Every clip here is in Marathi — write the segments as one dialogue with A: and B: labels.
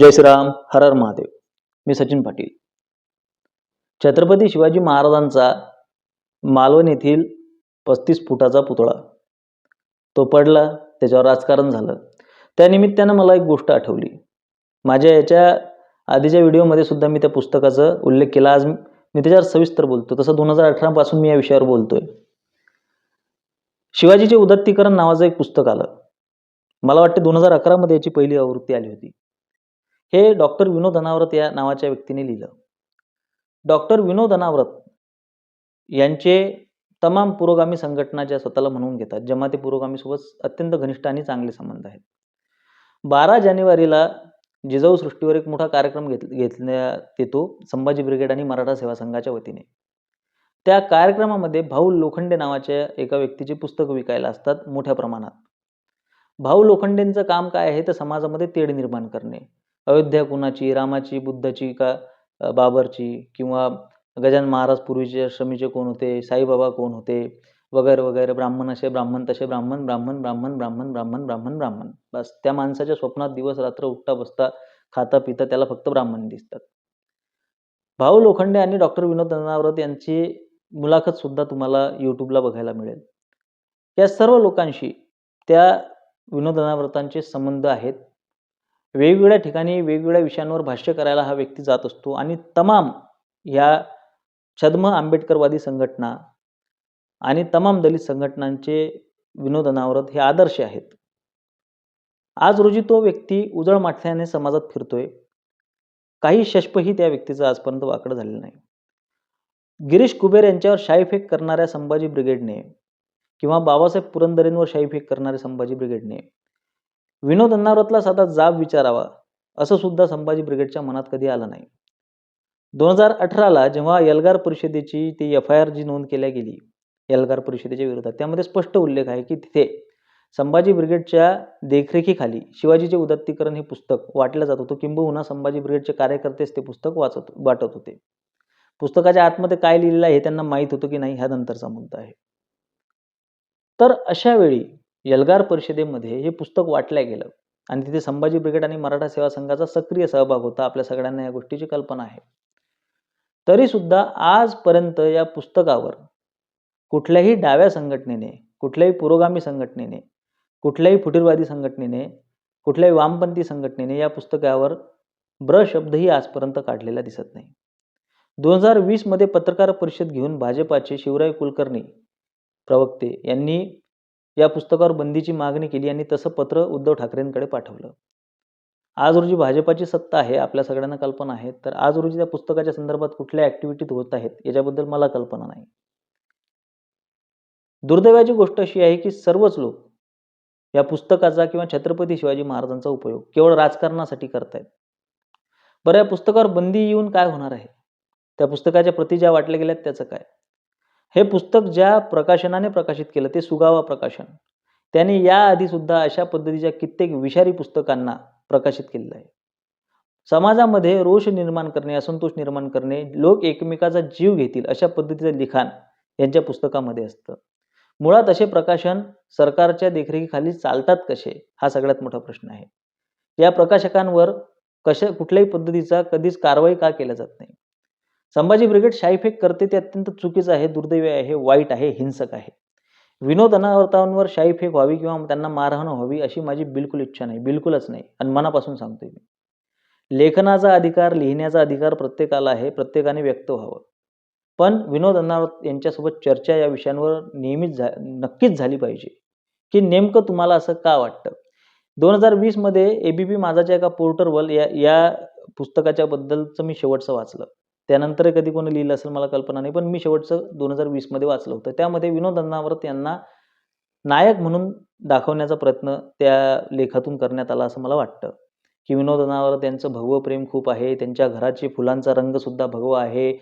A: जय श्रीराम हर हर महादेव. मी सचिन पाटील. छत्रपती शिवाजी महाराजांचा मालवण येथील पस्तीस फुटाचा पुतळा. तो पडला त्याच्यावर राजकारण झालं. त्यानिमित्तानं मला एक गोष्ट आठवली. माझ्या याच्या आधीच्या व्हिडिओमध्ये सुद्धा मी त्या पुस्तकाचा उल्लेख केला. आज मी त्याच्यावर सविस्तर बोलतो. तसं दोन हजार अठरापासून मी या विषयावर बोलतोय. शिवाजीचे उदत्तीकरण नावाचं एक पुस्तक आलं. मला वाटते दोन हजार अकरामध्ये याची पहिली आवृत्ती आली होती. हे डॉक्टर विनोद अनावरत या नावाच्या व्यक्तीने लिहिलं. डॉक्टर विनोद अनावरत यांचे तमाम पुरोगामी संघटना ज्या स्वतःला म्हणून घेतात जमाती पुरोगामीसोबत अत्यंत घनिष्ठ आणि चांगले संबंध आहेत. बारा जानेवारीला जिजाऊ सृष्टीवर एक मोठा कार्यक्रम घेत घेतण्यात येतो संभाजी ब्रिगेड आणि मराठा सेवा संघाच्या वतीने. त्या कार्यक्रमामध्ये भाऊ लोखंडे नावाच्या एका व्यक्तीचे पुस्तकं विकायला असतात मोठ्या प्रमाणात. भाऊ लोखंडेंचं काम काय आहे? तर समाजामध्ये तेढ निर्माण करणे. अयोध्या कुणाची रामाची बुद्धाची का बाबरची किंवा गजानन महाराज पूर्वीचे शमीचे कोण होते साईबाबा कोण होते वगैरे वगैरे ब्राह्मण असे ब्राह्मण तसे ब्राह्मण ब्राह्मण ब्राह्मण ब्राह्मण ब्राह्मण ब्राह्मण ब्राह्मण. बस त्या माणसाच्या स्वप्नात दिवस रात्र उठता बसता खाता पिता त्याला फक्त ब्राह्मण दिसतात. भाऊ लोखंडे आणि डॉक्टर विनोद ननावरत यांची मुलाखत सुद्धा तुम्हाला यूट्यूबला बघायला मिळेल. या सर्व लोकांशी त्या विनोद अनावरतांचे संबंध आहेत. वेगवेगळ्या ठिकाणी वेगवेगळ्या विषयांवर भाष्य करायला हा व्यक्ती जात असतो. आणि तमाम ह्या छद्म आंबेडकरवादी संघटना आणि तमाम दलित संघटनांचे विनोद अनावरत हे आदर्श आहेत. आज रोजी तो व्यक्ती उजळ माठल्याने समाजात फिरतोय. काही शष्पही त्या व्यक्तीचं आजपर्यंत वाकडं झालेलं नाही. गिरीश कुबेर यांच्यावर शाईफेक करणाऱ्या संभाजी ब्रिगेडने किंवा बाबासाहेब पुरंदरेंवर शाईफेक करणाऱ्या संभाजी ब्रिगेडने विनोद अन्नावरतला साधा जाब विचारावा असं सुद्धा संभाजी ब्रिगेडच्या मनात कधी आलं नाही. दोन हजार अठराला जेव्हा एल्गार परिषदेची ती एफ आय आर जी नोंद केल्या गेली एल्गार परिषदेच्या विरोधात त्यामध्ये स्पष्ट उल्लेख आहे की तिथे संभाजी ब्रिगेडच्या देखरेखीखाली शिवाजीचे उदत्तीकरण हे पुस्तक वाटलं जात होतं. किंबहुना संभाजी ब्रिगेडचे कार्यकर्तेच ते पुस्तक वाचत वाटत होते. पुस्तकाच्या आतमध्ये काय लिहिलेलं आहे हे त्यांना माहीत होतं की नाही ह्या नंतरचा मुद्दा आहे. तर अशा वेळी एल्गार परिषदेमध्ये हे पुस्तक वाटलं गेलं. आणि तिथे संभाजी ब्रिगेड आणि मराठा सेवा संघाचा सक्रिय सहभाग होता आपल्या सगळ्यांना या गोष्टीची कल्पना आहे. तरी सुद्धा आजपर्यंत या पुस्तकावर कुठल्याही डाव्या संघटनेने कुठल्याही पुरोगामी संघटनेने कुठल्याही फुटीरवादी संघटनेने कुठल्याही वामपंथी संघटनेने या पुस्तकावर ब्र शब्दही आजपर्यंत काढलेला दिसत नाही. दोन हजार वीसमध्ये पत्रकार परिषद घेऊन भाजपाचे शिवराय कुलकर्णी प्रवक्ते यांनी या पुस्तकावर बंदीची मागणी केली आणि तसं पत्र उद्धव ठाकरेंकडे पाठवलं. आज रोजी भाजपाची सत्ता आहे आपल्या सगळ्यांना कल्पना आहे तर आज रोजी त्या पुस्तकाच्या संदर्भात कुठल्या ॲक्टिव्हिटीत होत आहेत याच्याबद्दल मला कल्पना नाही. दुर्दैवाची गोष्ट अशी आहे की सर्वच लोक या पुस्तकाचा किंवा छत्रपती शिवाजी महाराजांचा उपयोग केवळ राजकारणासाठी करतायत. बरं या पुस्तकावर बंदी येऊन काय होणार आहे? त्या पुस्तकाच्या प्रती ज्या वाटल्या गेल्यात त्याचं काय? हे पुस्तक ज्या प्रकाशनाने प्रकाशित केलं ते सुगावा प्रकाशन. त्याने याआधी सुद्धा अशा पद्धतीच्या कित्येक विषारी पुस्तकांना प्रकाशित केलेलं आहे. समाजामध्ये रोष निर्माण करणे असंतोष निर्माण करणे लोक एकमेकाचा जीव घेतील अशा पद्धतीचं लिखाण यांच्या पुस्तकामध्ये असतं. मुळात असे प्रकाशन सरकारच्या देखरेखीखाली चालतात कसे हा सगळ्यात मोठा प्रश्न आहे. या प्रकाशकांवर कशा कुठल्याही पद्धतीचा कधीच कारवाई का केल्या जात नाही. संभाजी ब्रिगेड शाईफेक करते ते अत्यंत चुकीचं आहे दुर्दैवी आहे वाईट आहे हिंसक आहे. विनोद अनावर्तांवर शाईफेक व्हावी किंवा त्यांना मारहाण व्हावी अशी माझी बिलकुल इच्छा नाही बिलकुलच नाही आणि मनापासून सांगतोय मी. लेखनाचा अधिकार लिहिण्याचा अधिकार प्रत्येकाला आहे प्रत्येकाने व्यक्त व्हावं. पण विनोद अनावत यांच्यासोबत चर्चा या विषयांवर नेहमीच झा नक्कीच झाली पाहिजे. की नेमकं तुम्हाला असं का वाटतं? दोन हजार वीसमध्ये ए बी पी माझाच्या एका पोर्टरवर या या पुस्तकाच्या बद्दलचं मी शेवटचं वाचलं. त्यानंतर कधी कोणी लिहिलं असेल मला कल्पना नाही पण मी शेवटचं दोन हजार वीसमध्ये वाचलं होतं. त्यामध्ये विनोद अण्णावरत यांना नायक म्हणून दाखवण्याचा प्रयत्न त्या लेखातून करण्यात आला असं मला वाटतं. की विनोद अण्णावरत यांचं भगवं प्रेम खूप आहे त्यांच्या घराची फुलांचा रंगसुद्धा भगवा आहे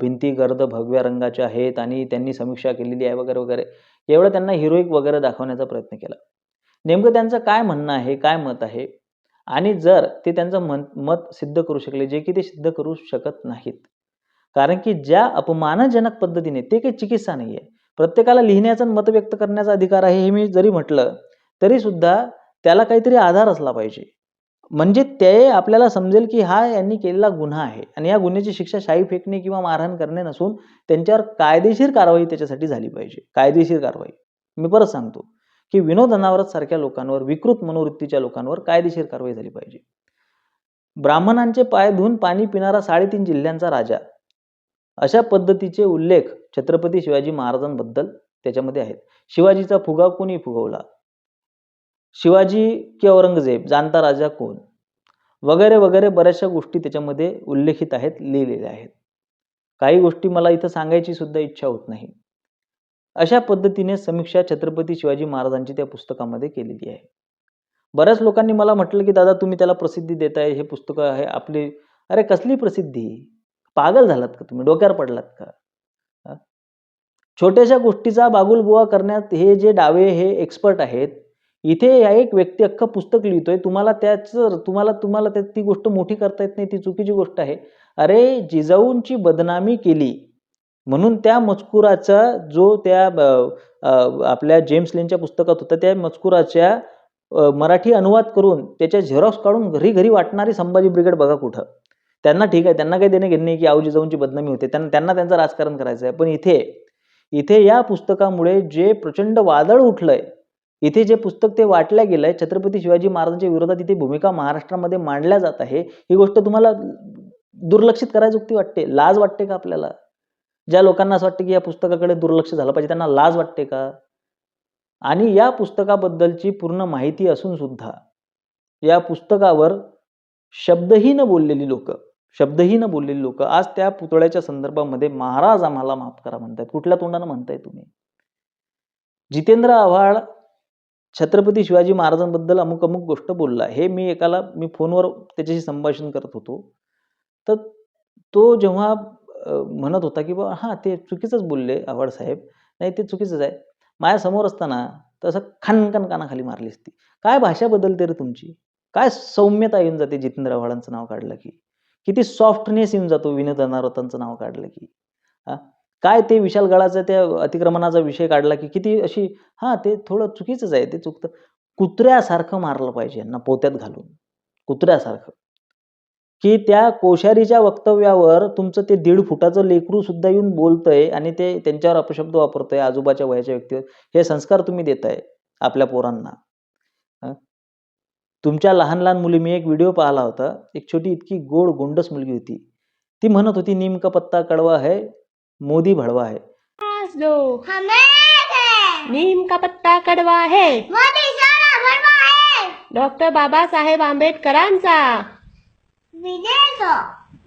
A: भिंती गर्द भगव्या रंगाचे आहेत आणि त्यांनी समीक्षा केलेली आहे वगैरे वगैरे. एवढं त्यांना हिरोईक वगैरे दाखवण्याचा प्रयत्न केला. नेमकं त्यांचं काय म्हणणं आहे काय मत आहे? आणि जर ते त्यांचं मन मत सिद्ध करू शकले जे की ते सिद्ध करू शकत नाहीत. कारण की ज्या अपमानजनक पद्धतीने ते काही चिकित्सा नाही आहे प्रत्येकाला लिहिण्याचा मत व्यक्त करण्याचा अधिकार आहे हे मी जरी म्हटलं तरी सुद्धा त्याला काहीतरी आधार असला पाहिजे. म्हणजे ते आपल्याला समजेल की हा यांनी केलेला गुन्हा आहे. आणि या गुन्ह्याची शिक्षा शाई फेकणे किंवा मारहाण करणे नसून त्यांच्यावर कायदेशीर कारवाई त्याच्यासाठी झाली पाहिजे. कायदेशीर कारवाई. मी परत सांगतो. की विनोद अनावरत सारख्या लोकांवर विकृत मनोवृत्तीच्या लोकांवर कायदेशीर कारवाई झाली पाहिजे. ब्राह्मणांचे पाय धुवून पाणी पिणारा साडेतीन जिल्ह्यांचा राजा. अशा पद्धतीचे उल्लेख छत्रपती शिवाजी महाराजांबद्दल त्याच्यामध्ये आहेत. शिवाजीचा फुगा कोणी फुगवला? शिवाजी की औरंगजेब? जाणता राजा कोण? वगैरे वगैरे बऱ्याचशा गोष्टी त्याच्यामध्ये उल्लेखित आहेत लिहिलेल्या आहेत. काही गोष्टी मला इथं सांगायची सुद्धा इच्छा होत नाही. अशा पद्धतीने समीक्षा छत्रपती शिवाजी महाराजांची त्या पुस्तकामध्ये केलेली आहे. बऱ्याच लोकांनी मला म्हटलं की दादा तुम्ही त्याला प्रसिद्धी देताय हे पुस्तक आहे आपली. अरे कसली प्रसिद्धी? पागल झालात का तुम्ही? डोक्यावर पडलात का? छोट्याशा गोष्टीचा बागुलबुवा करण्यात हे जे डावे हे एक्सपर्ट आहेत इथे या एक व्यक्ती अख्खं पुस्तक लिहितोय तुम्हाला त्याचं तुम्हाला तुम्हाला त्या ती गोष्ट मोठी करता येत नाही ती चुकीची गोष्ट आहे. अरे जिजाऊंची बदनामी केली म्हणून त्या मजकुराचा जो त्या ब- आपल्या जेम्स लेनच्या पुस्तकात होता त्या मजकुराच्या मराठी अनुवाद करून त्याच्या झेरॉक्स काढून घरी घरी वाटणारी संभाजी ब्रिगेड बघा कुठं. त्यांना ठीक आहे त्यांना काही देणे घेणे नाही की आऊजी जाऊनची बदनामी होते. त्यांना त्यांना त्यांचं राजकारण करायचं आहे पण इथे इथे या पुस्तकामुळे जे प्रचंड वादळ उठलंय इथे जे पुस्तक ते वाटल्या गेलंय छत्रपती शिवाजी महाराजांच्या विरोधात इथे भूमिका महाराष्ट्रामध्ये मांडल्या जात आहे. ही गोष्ट तुम्हाला दुर्लक्षित करायची उक्ती वाटते? लाज वाटते का आपल्याला? ज्या लोकांना असं वाटतं की या पुस्तकाकडे दुर्लक्ष झालं पाहिजे त्यांना लाज वाटते का? आणि या पुस्तकाबद्दलची पूर्ण माहिती असून सुद्धा या पुस्तकावर शब्दही न बोललेली लोक शब्दही न बोललेली लोक आज त्या पुतळ्याच्या संदर्भामध्ये महाराज आम्हाला माफ करा म्हणतायत. कुठल्या तोंडानं म्हणताय तुम्ही? जितेंद्र आव्हाड छत्रपती शिवाजी महाराजांबद्दल अमुक अमुक गोष्ट बोलला. हे मी एकाला मी फोनवर त्याच्याशी संभाषण करत होतो. तर तो जेव्हा म्हणत होता की बा हां ते चुकीचंच बोलले आव्हाड साहेब. नाही ते चुकीचंच आहे. माझ्यासमोर असताना तसं खनकन कानाखाली मारली असती. काय भाषा बदलते रे तुमची? काय सौम्यता येऊन जाते जितेंद्र आव्हाडांचं नाव काढलं की? किती सॉफ्टनेस येऊन जातो विनोद अनावरतांचं नाव काढलं की? हां काय ते विशाल गडाचा त्या अतिक्रमणाचा विषय काढला की किती अशी हां ते थोडं चुकीचंच आहे ते चुकतं. कुत्र्यासारखं मारलं पाहिजे यांना पोत्यात घालून. कुत्र्यासारखं. की त्या कोश्यारीच्या वक्तव्यावर तुमचं ते दीड फुटाचं लेकरू सुद्धा येऊन बोलतंय आणि ते त्यांच्यावर अपशब्द वापरतंय आजोबाच्या वयाच्या व्यक्तीवर. हे संस्कार तुम्ही देताय आपल्या पोरांना. हं? तुमच्या लहान लहान मुली मी एक व्हिडिओ पाहिला होता. एक छोटी इतकी गोड गोंडस मुलगी होती. ती म्हणत होती नीम का पत्ता कड़वा है मोदी भडवा है.
B: पास दो.
C: हमें है।
B: नीम का पत्ता कडवा है.
C: मोदी सारा भरवा है।
B: डॉक्टर बाबासाहेब आंबेडकरांचा.
C: विजय तो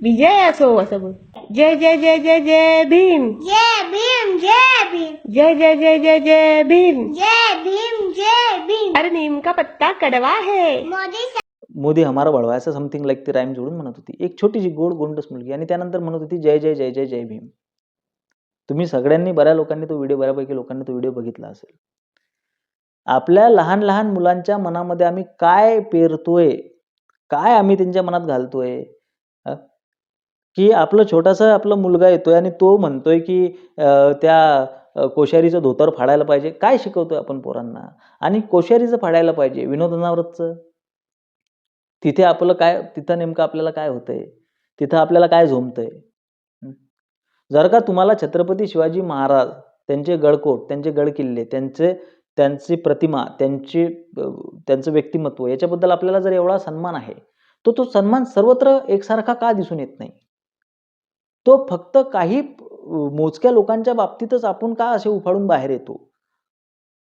B: विजय असो असं बोल. जय जय जय जय जय भीम.
C: जय भीम जय भीम.
B: जय जय जय जय जय भीम.
C: जय भीम जय भीम.
B: अरे नीम का पत्ता कडवा है.
C: मोदी
A: मोदी हमारा भडवा असं समथिंग लाईक ती राईम जोडून म्हणत होती. एक छोटीशी गोड गोंडस मुलगी आणि त्यानंतर म्हणत होती जय जय जय जय जय भीम. तुम्ही सगळ्यांनी बऱ्या लोकांनी तो व्हिडिओ बऱ्यापैकी लोकांनी तो व्हिडिओ बघितला असेल. आपल्या लहान लहान मुलांच्या मनामध्ये आम्ही काय पेरतोय काय आम्ही त्यांच्या मनात घालतोय? अ? की आपलं छोटासा आपला मुलगा येतोय आणि तो म्हणतोय की अ, त्या अ, कोश्यारीचं धोतर फाडायला पाहिजे. काय शिकवतोय आपण पोरांना? आणि कोश्यारीचं फाडायला पाहिजे विनोद तिथे आपलं काय तिथं नेमकं आपल्याला काय होतंय? तिथं आपल्याला काय झोंबतंय? हं? जर का तुम्हाला छत्रपती शिवाजी महाराज त्यांचे गडकोट त्यांचे गडकिल्ले त्यांचे त्यांची प्रतिमा त्यांची त्यांचं व्यक्तिमत्व याच्याबद्दल आपल्याला जर एवढा सन्मान आहे तो तो सन्मान सर्वत्र एकसारखा का दिसून येत नाही? तो फक्त काही मोजक्या लोकांच्या बाबतीतच आपण का असे उफाळून बाहेर येतो?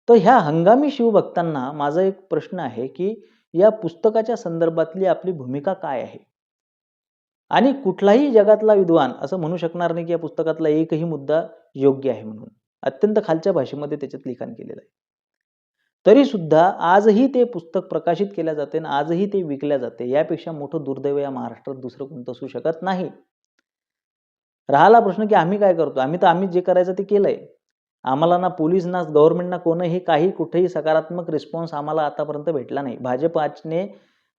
A: तर ह्या हंगामी शिवभक्तांना माझा एक प्रश्न आहे की या पुस्तकाच्या संदर्भातली आपली भूमिका काय आहे? आणि कुठलाही जगातला विद्वान असं म्हणू शकणार नाही की या पुस्तकातला एकही मुद्दा योग्य आहे म्हणून. अत्यंत खालच्या भाषेमध्ये त्याच्यात लिखाण केलेलं आहे. तरी सुद्धा आजही ते पुस्तक प्रकाशित केल्या जाते आणि आजही ते विकल्या जाते. यापेक्षा मोठं दुर्दैव या महाराष्ट्रात दुसरं कोणतं असू शकत नाही. राहिला प्रश्न की आम्ही काय करतो? आम्ही तर आम्ही जे करायचं ते केलंय. आम्हाला ना पोलीस ना गव्हर्नमेंट ना कोणही काही कुठेही सकारात्मक रिस्पॉन्स आम्हाला आतापर्यंत भेटला नाही. भाजपने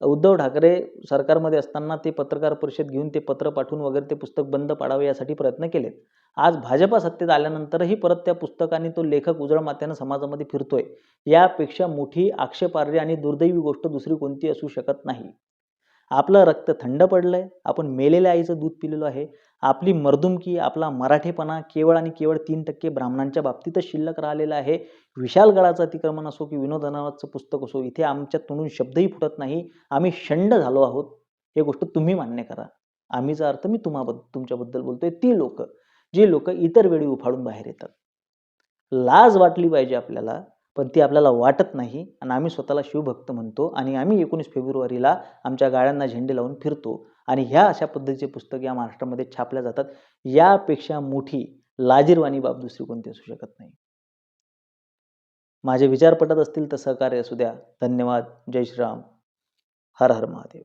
A: उद्धव ठाकरे सरकारमध्ये असताना ते पत्रकार परिषद घेऊन ते पत्र पाठवून वगैरे ते पुस्तक बंद पाडावे यासाठी प्रयत्न केलेत. आज भाजपा सत्तेत आल्यानंतरही परत त्या पुस्तकाने तो लेखक उजळ मात्यानं समाजामध्ये फिरतोय. यापेक्षा मोठी आक्षेपार्ह आणि दुर्दैवी गोष्ट दुसरी कोणती असू शकत नाही. आपलं रक्त थंड पडलं आहे आपण मेलेल्या आईचं दूध पिलेलो आहे आपली मर्दुमकी आपला मराठेपणा केवळ आणि केवळ तीन टक्के ब्राह्मणांच्या बाबतीतच शिल्लक राहिलेला आहे. विशालगडाचं अतिक्रमण असो की विनोद अनावतचं पुस्तक असो इथे आमच्या तोंडून शब्दही फुटत नाही. आम्ही शंड झालो आहोत. हे गोष्ट तुम्ही मान्य करा. आम्हीचा अर्थ मी तुम्हाबद्दल तुमच्याबद्दल बोलतोय. ती लोक जी लोक इतर वेळी उफाडून बाहेर येतात. लाज वाटली पाहिजे आपल्याला. पण ती आपल्याला वाटत नाही. आणि आम्ही स्वतःला शिवभक्त म्हणतो आणि आम्ही एकोणीस फेब्रुवारीला आमच्या गाड्यांना झेंडे लावून फिरतो. आणि ह्या अशा पद्धतीचे पुस्तक या महाराष्ट्रामध्ये छापल्या जातात. यापेक्षा मोठी लाजीरवाणी बाब दुसरी कोणती असू शकत नाही. माझे विचार पटत असतील तर सहकार्य असू द्या. धन्यवाद. जय श्रीराम. हर हर महादेव.